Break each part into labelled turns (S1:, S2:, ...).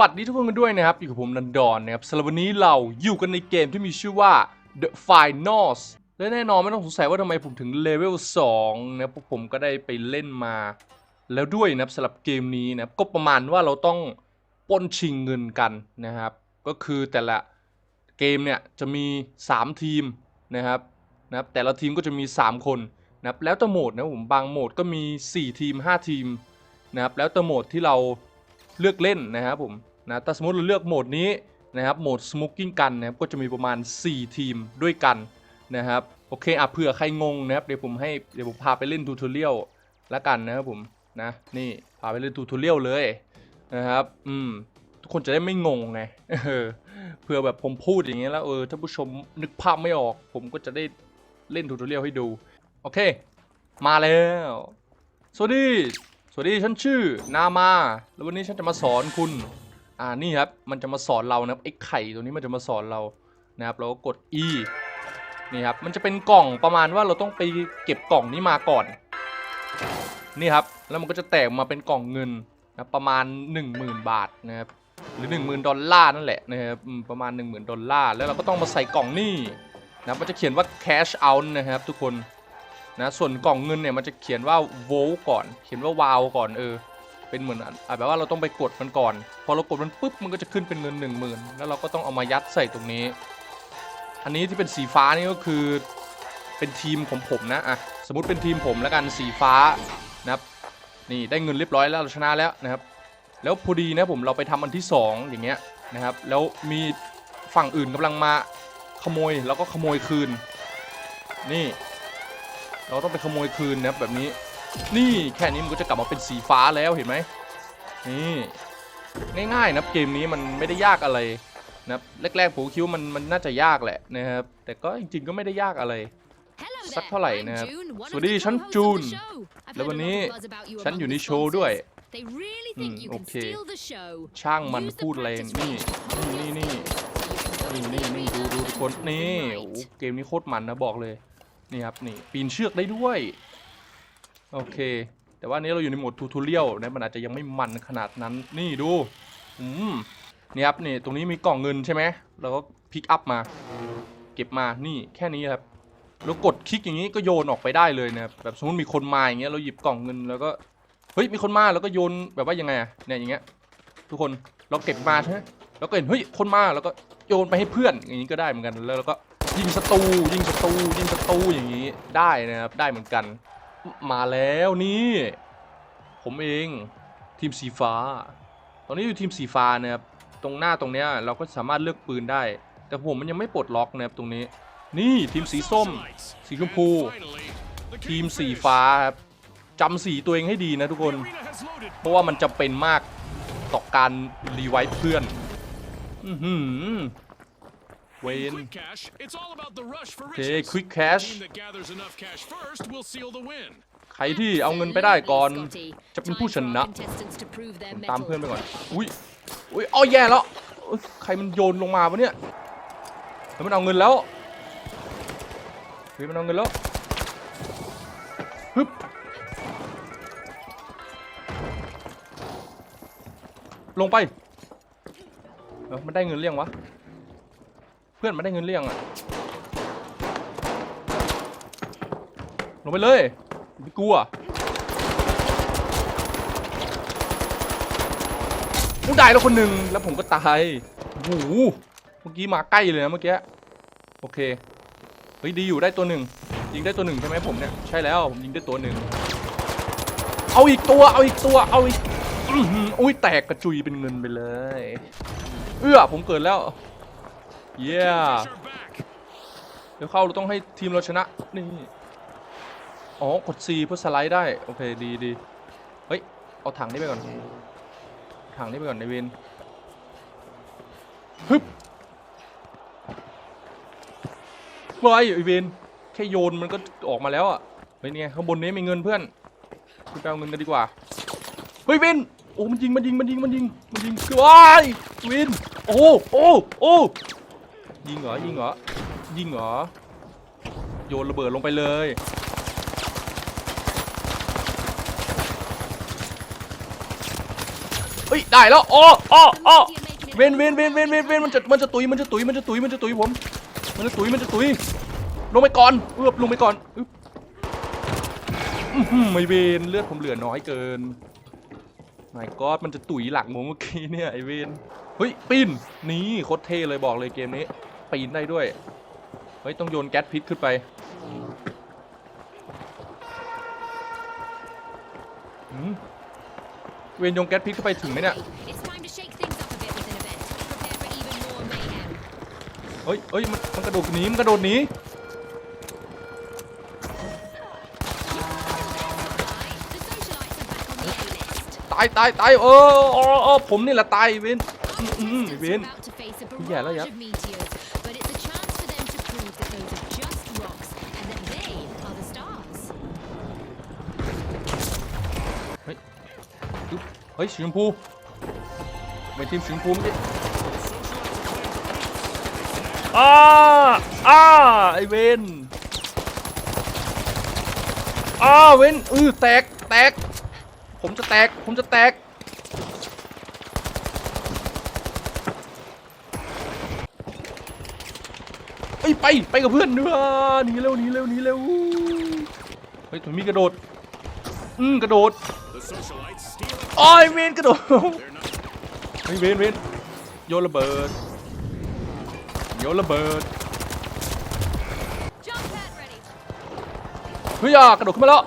S1: วัสดีทุกคนกันด้วยนะครับ อยู่กับผมนันดอนนะครับสำหรับวันนี้เราอยู่กันในเกมที่มีชื่อว่า The Finals และแน่นอนไม่ต้องสงสัยว่าทำไมผมถึงเลเวล2นะครับเพราะผมก็ได้ไปเล่นมา แล้วด้วยนะครับสำหรับเกมนี้นะครับก็ประมาณว่าเราต้องป้นชิงเงินกันนะครับ ก็คือแต่ละเกมเนี่ยจะมี 3 ทีมนะครับนะครับแต่ละทีมก็จะมี 3 คนนะครับแล้วแต่โหมดนะผมบางโหมดก็มี 4 ทีม 5 ทีมนะครับแล้วแต่โหมดที่เรา เลือกเล่นนะครับผมนะถ้าสมมติเราเลือกโหมดนี้นะครับโหมด smoking กันนะครับก็จะมีประมาณ 4 ทีมด้วยกันนะครับโอเคอะเผื่อใครงงนะครับเดี๋ยวผมให้เดี๋ยวผมพาไปเล่นทูทอเรียลละกันนะครับผมนะนี่พาไปเล่นทูทอเรียลเลยนะครับอืมทุกคนจะได้ไม่งงไงเผื่อแบบผมพูดอย่างเงี้ยแล้วเออถ้าผู้ชมนึกภาพไม่ออก ผมก็จะได้เล่นทูทอเรียลให้ดู โอเค มาแล้ว สวัสดี วัสดีฉันชื่อนามา แล้ววันนี้ฉันจะมาสอนคุณ อ่านี่ครับ มันจะมาสอนเรานะครับไอ้ไข่ตัวนี้มันจะมาสอนเรานะครับเราก็กด E นี่ครับมันจะเป็นกล่องประมาณว่าเราต้องไปเก็บกล่องนี้มาก่อน นี่ครับแล้วมันก็จะแตกมาเป็นกล่องเงินนะประมาณ 10,000 บาทนะครับหรือ 10,000 ดอลลาร์นั่นแหละนะครับอืมประมาณ 10,000 ดอลลาร์แล้วเราก็ต้องมาใส่กล่องนี่นะครับมันจะเขียนว่า cash out นะครับทุกคน นะส่วนกล่องเงินเนี่ยมันจะเขียนว่าโวลก่อน เขียนว่าวาวก่อนเออเป็นเหมือนอะแบบว่าเราต้องไปกดมันก่อน พอเรากดมันปุ๊บมันก็จะขึ้นเป็นเงินหนึ่งหมื่นแล้วเราก็ต้องเอามายัดใส่ตรงนี้ อันนี้ที่เป็นสีฟ้านี่ก็คือเป็นทีมของผมนะอะสมมติเป็นทีมผมแล้วกันสีฟ้านะครับนี่ได้เงินเรียบร้อยแล้วเราชนะแล้วนะครับ แล้วพอดีนะผมเราไปทำอันที่สองอย่างเงี้ยนะครับ แล้วมีฝั่งอื่นกำลังมาขโมยแล้วก็ขโมยคืน นี่ เราต้องไปขโมยคืนนะครับแบบนี้นี่แค่นี้มันก็จะกลับมาเป็นสีฟ้าแล้วเห็นไหมนี่ง่ายๆนะครับเกมนี้มันไม่ได้ยากอะไรนะครับแรกๆผมคิดว่ามันมันน่าจะยากแหละนะครับแต่ก็จริงๆก็ไม่ได้ยากอะไร
S2: สักเท่าไหร่นะครับ
S1: ส
S2: ส
S1: วั
S2: วั
S1: ส
S2: ส
S1: ดี
S2: ดี
S1: ฉั
S2: ฉั
S1: น
S2: น
S1: จู
S2: จู
S1: น
S2: น
S1: แล้
S2: แล้วว
S1: วั
S2: วันน
S1: นี้
S2: นี้
S1: ฉั
S2: ฉั
S1: น
S2: น
S1: อ
S2: อยู่ยู่
S1: ใน
S2: ใน
S1: โช
S2: โช
S1: ว์
S2: ว์
S1: ด้
S2: ด้
S1: ว
S2: วยย
S1: อืมโอ
S2: โอ
S1: เค
S2: เค
S1: ช่างมันพูดอะไรนี่นี่นี่นี่นี่นี่ดูดูทุกคนนี่โอ้โหเกมนี้โคตรมันนะบอกเลย นี่ครับนี่ปีนเชือกได้ด้วย โอเค แต่ว่านนี้เราอยู่ในโหมดทูทูเรียลนะมันอาจจะยังไม่มันขนาดนั้นนี่ดูอืมนี่ครับนี่ตรงนี้มีกล่องเงินใช่ไหมเราก็พิกอัพมา เก็บมานี่แค่นี้ครับแล้วกดคลิกอย่างนี้ก็โยนออกไปได้เลยนะครับแบบสมมติมีคนมาอย่างเงี้ยเราหยิบกล่องเงินแล้วก็เฮ้ยมีคนมาแล้วก็โยนแบบว่ายังไงอะเนี่ยอย่างเงี้ยทุกคนเราเก็บมาใช่ไหมแล้วก็เห็นเฮ้ยคนมาแล้วก็โยนไปให้เพื่อนอย่างนี้ก็ได้เหมือนกันแล้วเราก็ ยิงศัตรูยิงศัตรูยิงศัตรูอย่างนี้ได้นะครับได้เหมือนกัน มาแล้วนี่ ผมเองทีมสีฟ้า ตอนนี้อยู่ทีมสีฟ้านะครับตรงหน้าตรงเนี้ยเราก็สามารถเลือกปืนได้ แต่ผมมันยังไม่ปลดล็อกนะครับตรงนี้ นี่ทีมสีส้ม สีชมพู ทีมสีฟ้าครับจำสีตัวเองให้ดีนะทุกคน เพราะว่ามันจำเป็นมากต่อการรีไวท์เพื่อน อือหือ เวน
S3: Quick cash, it's all about the rush for
S1: โอเค
S3: riches.
S1: ควิกแคช
S3: Team that gathers enough cash first will seal the win.
S1: ใครที่เอาเงินไปได้ก่อนจะเป็นผู้ชนะ
S2: ผม
S1: ตามเพื่อนไปก่อน อุ้ย อุ้ยอ้อแย่แล้วอุ๊ยใครมันโยนลงมาวะเนี่ยแล้วมันเอาเงินแล้วเฮ้ยมันเอาเงินแล้วฮึบลงไป เออมันได้เงินเรียงวะเพื่อนมันได้เงินเรียงอะลงไปเลยไม่กลัวกูได้แล้วคนหนึ่งแล้วผมก็ตายโอ้โหเมื่อกี้มาใกล้เลยนะเมื่อกี้โอเคเฮ้ยดีอยู่ได้ตัวหนึ่งยิงได้ตัวหนึ่งใช่ไหมผมเนี่ยใช่แล้วผมยิงได้ตัวหนึ่งเอาอีกตัวเอาอีกตัวเอาอีกอุ้ยแตกกระจุยเป็นเงินไปเลย เอื้อผมเกิดแล้ว เย้เดี๋ยวเข้าเราต้องให้ทีมเราชนะ นี่ อ๋อ กด C เพื่อสไลด์ได้ โอเค ดีดีเฮ้ย เอาถังนี้ไปก่อน ถังนี้ไปก่อนในเวนฮึบว้ายไอเวนแค่โยนมันก็ออกมาแล้วอะเฮ้ยนี่ไงข้างบนนี้มีเงินเพื่อนคุณไปเอาเงินกันดีกว่า เฮ้ยเวนโอ้ มันยิง มันยิง มันยิง มันยิง มันยิงว้ายเวนโอ้ โอ้ โอ้ ยิงเหรอ ยิงเหรอ ยิงเหรอ โยนระเบิดลงไปเลย เฮ้ย ได้แล้วอ้ออ้ออ้อเวนเวนเวนเวนเวนเวนมันจะ มันจะตุย มันจะตุย มันจะตุย มันจะตุยผม มันจะตุย มันจะตุย ลงไปก่อนเอือบลงไปก่อนอึ๊บอื้อหือไม่เวนเลือดผมเหลือน้อยเกินไม่ก็มันจะตุยหลังผมเมื่อกี้เนี่ยไอเวนเฮ้ยปีนนี่โคตรเท่เลยบอกเลยเกมนี้ ปีนได้ด้วย เฮ้ย ต้องโยนแก๊สพิษขึ้นไปเวียนยงแก๊สพิษเข้าไปถึงไหมเนี่ย เฮ้ยเฮ้ยมันกระโดดหนี มันกระโดดหนีตายตายตายเออเออผมนี่แหละตายเวนอืมเวน
S2: แย่แล้
S1: วยับ เฮ้ยสีชมพูไม่ทีมสีชมพูเมื่อกี้อ้าอ้าไอเวนอ้าเวนอือแตกแตก ผมจะแตก ผมจะแตกเอ้ยไปไปกับเพื่อนเนื้อหนีเร็วหนีเร็วหนีเร็วเฮ้ยถึงมีกระโดด อืมกระโดดโอ้ยเวนกระโดดเฮ้ยเวนเวนโยนระเบิดโยนระเบิดเฮ้ยอะกระโดดขึ้นมาแล้ว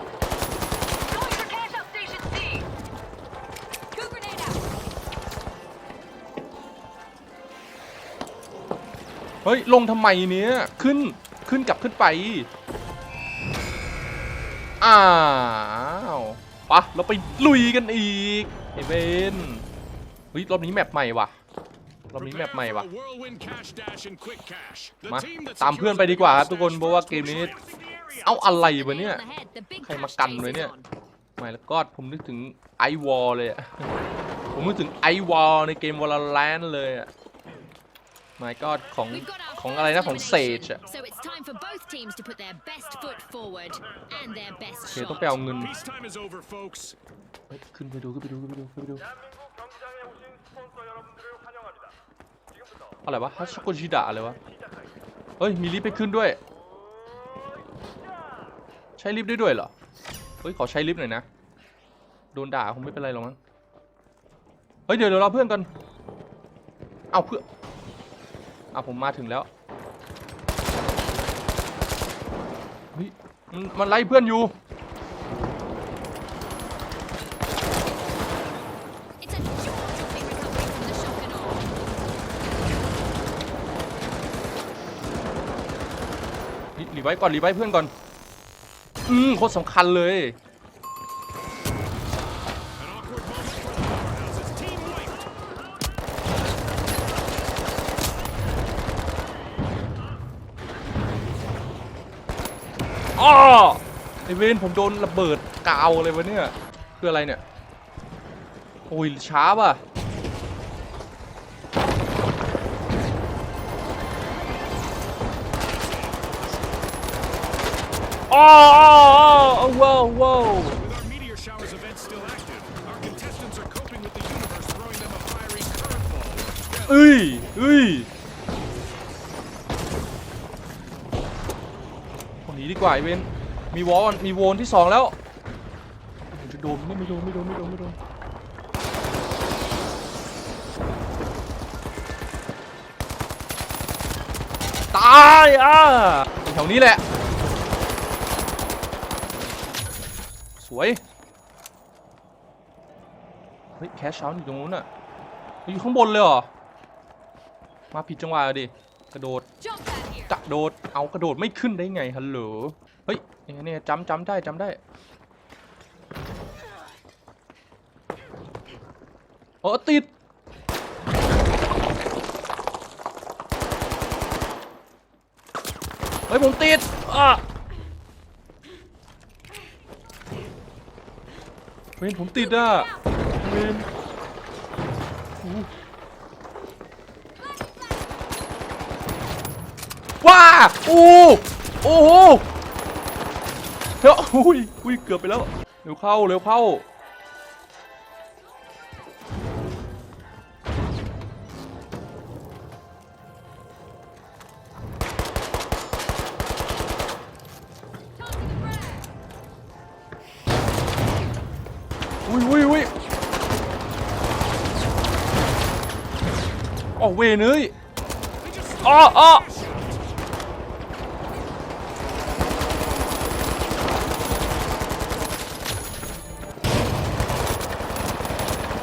S1: เฮ้ยลงทำไมเนี้ยขึ้นขึ้นกลับขึ้นไป อ้าวปะเราไปลุยกันอีกไอเวนเฮ้ยรอบนี้แมปใหม่ว่ะรอบนี้แมป
S3: Prepare
S1: ใหม่
S3: for
S1: ว่ะ
S3: a whirlwind cash dash and quick cash. The
S1: มา
S3: team that
S1: ตาม
S3: secures
S1: เพื่อนไป
S3: the
S1: ดีกว่าครับ
S3: cash
S1: ทุกคน
S3: dash
S1: เพราะว่า
S3: first
S1: เกม
S3: will
S1: นี้
S3: score.
S1: เอาอะไร
S2: Hit the
S1: วะ
S2: nail
S1: เนี่ย
S2: on the head. The big
S1: ใครมา
S2: cash
S1: กัน
S2: chase
S1: ไว้
S2: is
S1: เนี่ย
S2: on.
S1: ไม่แล้วก็ผมนึกถึงไอวอลเลยอะผมนึกถึงไอวอลในเกมวอลแลนเลยอะไม่ก็ของ
S2: We've got our
S1: ของอะไรนะของ
S2: first
S1: เซจ
S2: elimination,
S1: อะ
S2: So it's time for both teams to put their best foot forward and their best
S1: โอเค
S2: shot.
S1: ต้องไปเอาเงิน
S3: Peacetime is over, folks.
S1: เฮ้ยขึ้นไปดูขึ้นไปดูขึ้นไปดูขึ้นไปดู
S4: 대한민국 경기장에 오신 스폰서 여러분들을 환영합니다. 지금부터
S1: อะไรวะฮัชโกชิดะอะไรวะ เฮ้ย มีลิฟต์ไปขึ้นด้วย ใช้ลิฟต์ได้ด้วยเหรอ เฮ้ย ขอใช้ลิฟต์หน่อยนะ โดนด่าคงไม่เป็นไรหรอกมั้ง เฮ้ย เดี๋ยวเดี๋ยวเราเพื่อนกัน เอาเพื่อนเอาผมมาถึงแล้ว มันมันไล่เพื่อนอยู่
S2: It's a jaw-dropping recovery from the shock and awe.
S1: รีรีไว้ก่อนรีไว้เพื่อนก่อน อืมโคตรสำคัญเลย อ้อไอเวนผมโดนระเบิดกาวเลยวะเนี่ยคืออะไรเนี่ยโอ้ยช้าป่ะอ้ออ้ออ้อว้าวว้าว
S3: With our meteor showers event still active, our contestants are coping with the universe throwing them a fiery curveball.
S1: เอ้ยเอ้ยคนนี้ ดีกว่าไอเวนมีวอลมีโวนที่สองแล้วจะโดนไม่ไม่โดนไม่โดนไม่โดนไม่โดนตายอะแถวนี้แหละ สวย เฮ้ย แคชเช้าอยู่ตรงนู้นอะอยู่ข้างบนเลยเหรอ มาผิดจังหวะดิ กระโดด กระโดด เอากระโดดไม่ขึ้นได้ไงฮัลโหล เฮ้ยเนี่ยเนี่ยจำจำได้จำได้ โอ้ติด เฮ้ยผมติดอะเวนผมติดอะเวน อู้โอ้โหเฮ้ยอุ้ยอุ้ยเกือบไปแล้วเร็วเข้าเร็วเข้าอุ้ยอุ้ยอุ้ยออกเวเนยอ๋ออ๋อ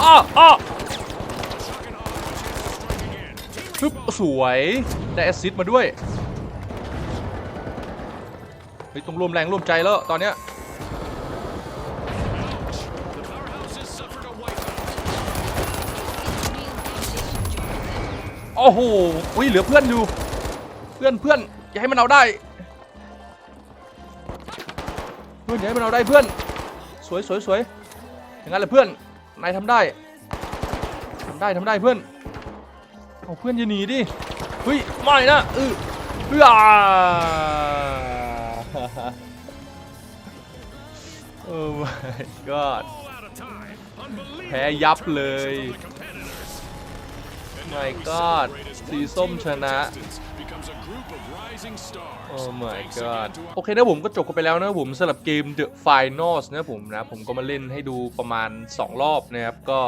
S1: อ้ออ้อปึ๊บสวย ได้แอสซิสต์มาด้วยเฮ้ยต้องร่วมแรงร่วมใจแล้วตอนเนี้ยโอ้โหอุ้ยเหลือเพื่อนอยู่ เพื่อนเพื่อนอย่าให้มันเอาได้ เพื่อนอย่าให้มันเอาได้เพื่อน สวยสวยสวยอย่างนั้นแหละเพื่อน นายทำได้ทำได้ทำได้เพื่อนเอาเพื่อนจะหนีดิเฮ้ยไม่นะเออเฮ้ยโอ้ my god แพ้ยับเลย my god สีส้มชนะ
S3: contestants becomes a group of rising stars.
S1: โอ้ my
S3: Thanks
S1: god
S3: again to our
S1: โอเคนะผมก็จบกันไปแล้วนะผมสำหรับเกม The Finals นะผมนะ ผมก็มาเล่นให้ดูประมาณ 2 รอบนะครับ ก็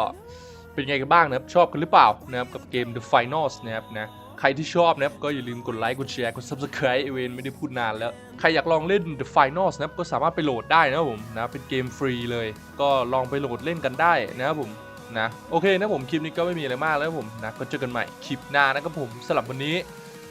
S1: เป็นไงกันบ้างนะครับ ชอบกันหรือเปล่านะครับกับเกม The Finals นะครับนะใครที่ชอบนะครับก็อย่าลืมกดไลค์กดแชร์กด Subscribe เอเวนไม่ได้พูดนานแล้ว ใครอยากลองเล่น The Finals นะครับก็สามารถไปโหลดได้นะครับผมนะเป็นเกมฟรีเลย ก็ลองไปโหลดเล่นกันได้นะครับผมนะโอเคนะผมคลิปนี้ก็ไม่มีอะไรมากแล้วผมนะก็เจอกันใหม่คลิปหน้านะครับผมสำหรับวันนี้